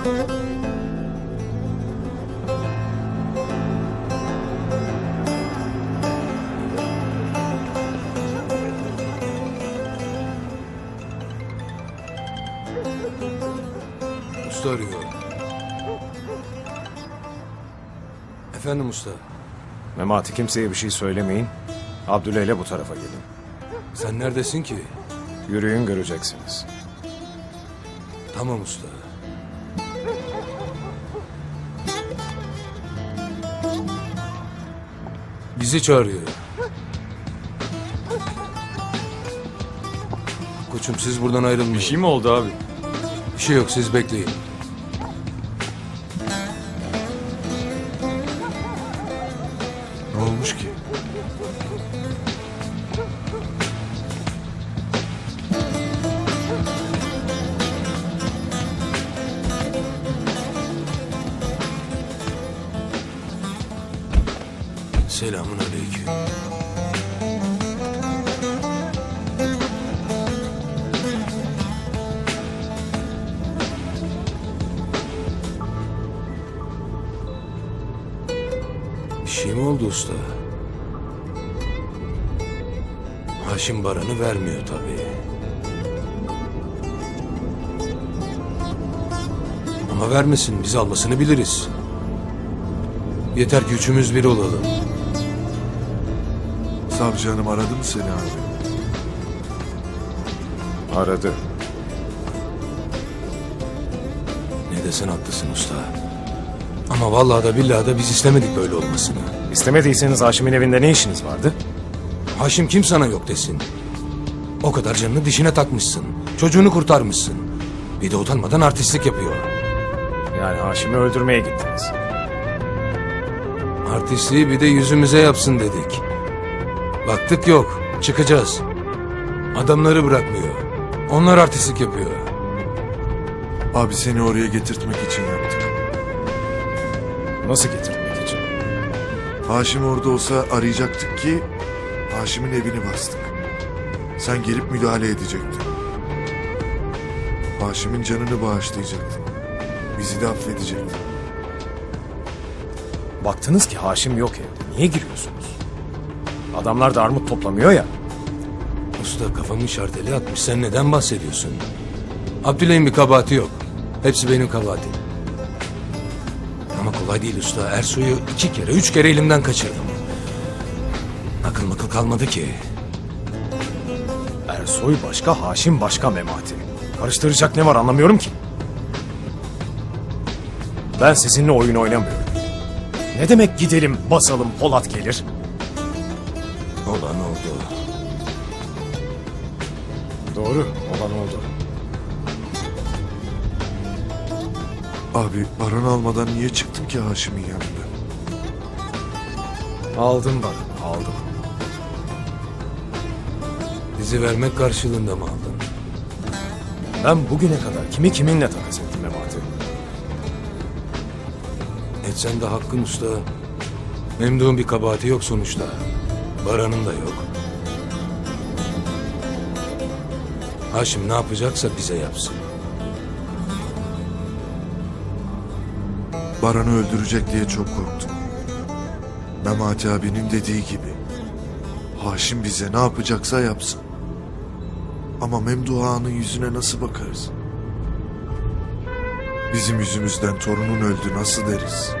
Usta arıyor. Efendim usta. Memati kimseye bir şey söylemeyin. Abdüle ile bu tarafa gelin. Sen neredesin ki? Yürüyün göreceksiniz. Tamam usta. Bizi çağırıyor. Koçum siz buradan ayrılmayın. Bir şey, mi oldu abi? bir şey yok siz bekleyin. Selamun aleyküm. Bir şey mi oldu usta? Haşim Baran'ı vermiyor tabii. Ama vermesin biz almasını biliriz. Yeter ki üçümüz bir olalım. Savcı hanım aradı mı seni abi? Aradı. Ne desen haklısın usta. Ama vallahi da billahi da biz istemedik böyle olmasını. İstemediyseniz Haşim'in evinde ne işiniz vardı? Haşim kim sana yok desin. O kadar canını dişine takmışsın. Çocuğunu kurtarmışsın. Bir de utanmadan artistlik yapıyor. Yani Haşim'i öldürmeye gittiniz. Artistliği bir de yüzümüze yapsın dedik. Baktık yok. Çıkacağız. Adamları bırakmıyor. Onlar artistlik yapıyor. Abi seni oraya getirtmek için yaptık. Nasıl getirmek için? Haşim orada olsa arayacaktık ki Haşim'in evini bastık. Sen gelip müdahale edecektin. Haşim'in canını bağışlayacaktın. Bizi de affedecektin. Baktınız ki Haşim yok evde. Niye giriyorsunuz? Adamlar da armut toplamıyor ya. Usta kafamı şarteli atmış. Sen neden bahsediyorsun? Abdüley'in bir kabahati yok. Hepsi benim kabahatim. Ama kolay değil usta. Ersoy'u iki kere, üç kere elimden kaçırdım. Akıl makıl kalmadı ki. Ersoy başka, Haşim başka Memati. Karıştıracak ne var anlamıyorum ki. Ben sizinle oyun oynamıyorum. Ne demek gidelim, basalım, Polat gelir? Olan oldu. Doğru, olan oldu. Abi Baran almadan niye çıktın ki Haşim'in yanında? Aldım bana, aldım. Bizi vermek karşılığında mı aldın? Ben bugüne kadar kimi kiminle takas ettim Memati? Etsen de hakkın usta. Memduh'un bir kabahati yok sonuçta. Baran'ın da yok. Haşim ne yapacaksa bize yapsın. Baran'ı öldürecek diye çok korktum. Memati abinin dediği gibi. Haşim bize ne yapacaksa yapsın. Ama Memduh Ağa'nın yüzüne nasıl bakarız? Bizim yüzümüzden torunun öldü nasıl deriz?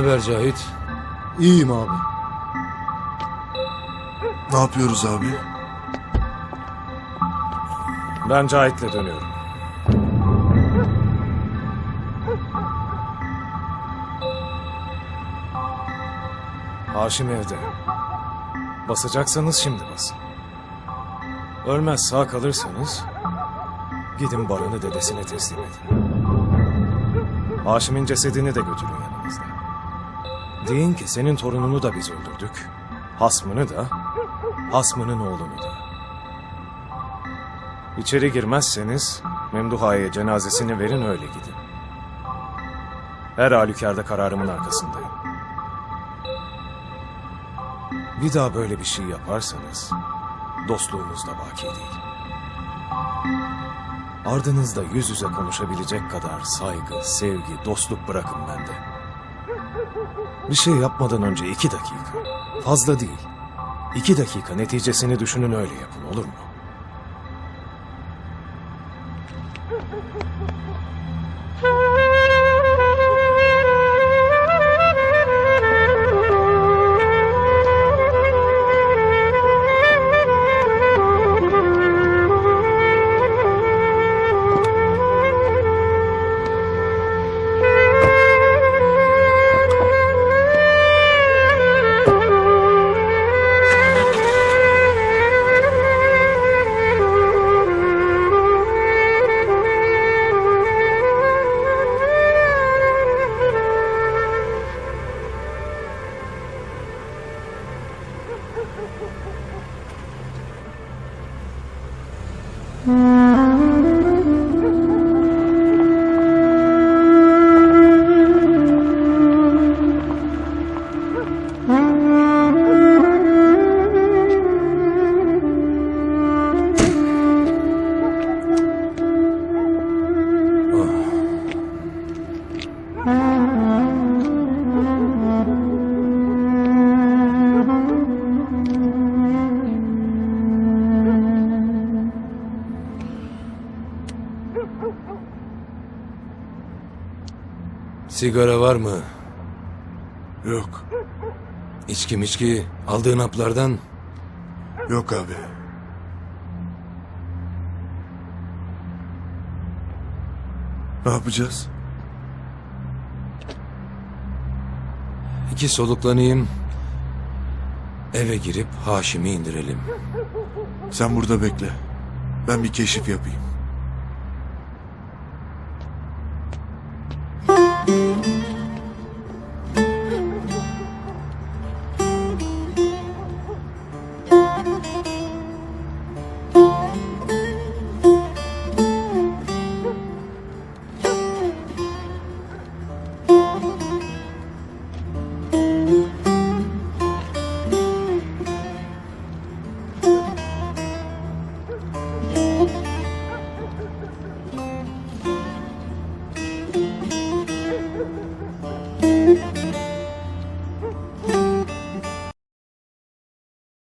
Haber Cahit? İyiyim abi. Ne yapıyoruz abi? Ben Cahit'le dönüyorum. Haşim evde. Basacaksanız şimdi basın. Ölmez sağ kalırsanız gidin Baran'ı dedesine teslim edin. Haşim'in cesedini de götürün. Deyin ki senin torununu da biz öldürdük. Hasmını da, hasmının oğlunu da. İçeri girmezseniz Memduha'ya cenazesini verin öyle gidin. Her halükarda kararımın arkasındayım. Bir daha böyle bir şey yaparsanız dostluğumuz da baki değil. Ardınızda yüz yüze konuşabilecek kadar saygı, sevgi, dostluk bırakın bende. Bir şey yapmadan önce iki dakika, fazla değil, iki dakika neticesini düşünün öyle yapın olur mu? Mm. Sigara var mı? Yok. İçki miçki aldığın haplardan Yok abi. Ne yapacağız? iki soluklanayım. Eve girip Haşim'i indirelim. Sen burada bekle. Ben bir keşif yapayım.